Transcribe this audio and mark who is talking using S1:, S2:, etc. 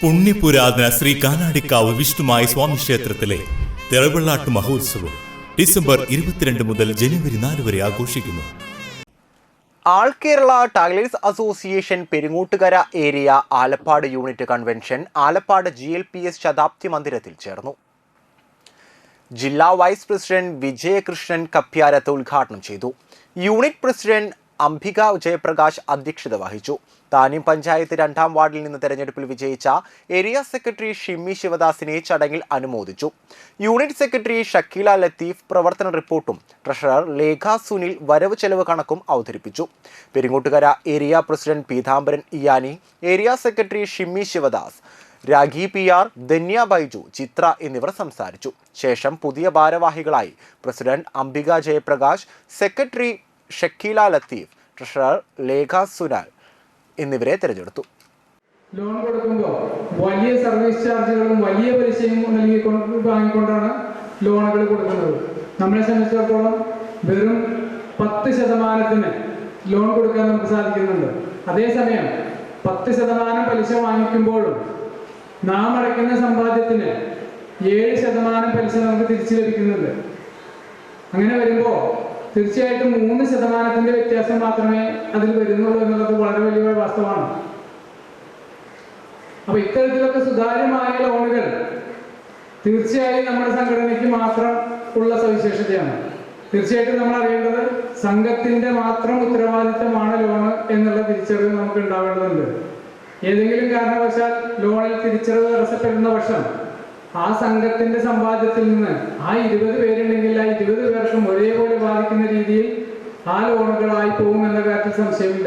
S1: പുണ്യപുരാതന ശ്രീ കാനാടിക്കാവ് വിഷ്ണുമായ സ്വാമി ക്ഷേത്രത്തിലെ തിറവെള്ളാട്ട് മഹോത്സവം ഡിസംബർ ഇരുപത്തിരണ്ട് മുതൽ ജനുവരി നാല് വരെ ആഘോഷിക്കുന്നു.
S2: All Kerala tailors association Peringottukara area Alappad unit convention Alappad G L P S ശതാബ്ദി മന്ദിരത്തിൽ ചേർന്നു. ജില്ലാ വൈസ് പ്രസിഡന്റ് വിജയകൃഷ്ണൻ കപ്പ്യാരത്ത് ഉദ്ഘാടനം ചെയ്തു. യൂണിറ്റ് പ്രസിഡന്റ് അംബിക ജയപ്രകാശ് അധ്യക്ഷത വഹിച്ചു. താനിം പഞ്ചായത്ത് രണ്ടാം വാർഡിൽ നിന്ന് തെരഞ്ഞെടുപ്പിൽ വിജയിച്ച ഏരിയ സെക്രട്ടറി ഷിമ്മി ശിവദാസിനെ ചടങ്ങിൽ അനുമോദിച്ചു. യൂണിറ്റ് സെക്രട്ടറി ഷക്കീല ലത്തീഫ് പ്രവർത്തന റിപ്പോർട്ടും ട്രഷറർ ലേഖ സുനിൽ വരവ് ചെലവ് കണക്കും അവതരിപ്പിച്ചു. Peringottukara area president Peethambaran ഇയാനി area secretary Shimmi Shivadas Rakhi P R Dhanya Baiju Chithra എന്നിവർ സംസാരിച്ചു. ശേഷം പുതിയ ഭാരവാഹികളായി president Ambika Jayaprakash secretary Shakeela Latheef treasurer Lekha Sunal എന്നിവരെ തിരഞ്ഞെടുത്തു.
S3: ലോൺ കൊടുക്കുമ്പോൾ വലിയ സർവീസ് ചാർജുകളും വലിയ പലിശയും നൽകിക്കൊണ്ട് വാങ്ങിക്കൊണ്ടാണ് ലോണുകൾ കൊടുക്കുന്നത്. നമ്മളെ സംബന്ധിച്ചിടത്തോളം വെറും പത്ത് ശതമാനത്തിന് ലോൺ കൊടുക്കാൻ നമുക്ക് സാധിക്കുന്നുണ്ട്. അതേസമയം പത്ത് ശതമാനം പലിശ വാങ്ങിക്കുമ്പോഴും നാം അടയ്ക്കുന്ന സമ്പാദ്യത്തിന് ഏഴ് ശതമാനം പലിശ നമുക്ക് തിരിച്ചു ലഭിക്കുന്നുണ്ട്. അങ്ങനെ വരുമ്പോൾ തീർച്ചയായിട്ടും മൂന്ന് ശതമാനത്തിന്റെ വ്യത്യാസം മാത്രമേ അതിൽ വരുന്നുള്ളൂ എന്നുള്ളത് വളരെ വലിയ വാസ്തവമാണ്. അപ്പൊ ഇത്തരത്തിലൊക്കെ സുതാര്യമായ ലോണുകൾ തീർച്ചയായും നമ്മുടെ സംഘടനയ്ക്ക് മാത്രം ഉള്ള സവിശേഷതയാണ്. തീർച്ചയായിട്ടും നമ്മൾ അറിയേണ്ടത് സംഘത്തിന്റെ മാത്രം ഉത്തരവാദിത്തമാണ് ലോണ് എന്നുള്ള തിരിച്ചറിവ് നമുക്ക് ഉണ്ടാവേണ്ടതുണ്ട്. ഏതെങ്കിലും കാരണവശാൽ ലോണിൽ തിരിച്ചറിവ് തടസ്സപ്പെടുന്ന പക്ഷം ആ സംഘത്തിന്റെ സമ്പാദ്യത്തിൽ നിന്ന് ആ ഇരുപത് പേരുണ്ടെങ്കിൽ ആ ഇരുപത് പേർക്കും ഒരേപോലെ ബാധിക്കുന്ന രീതിയിൽ ആ ലോണുകളായി പോകും എന്ന കാര്യത്തിൽ സംശയമില്ല.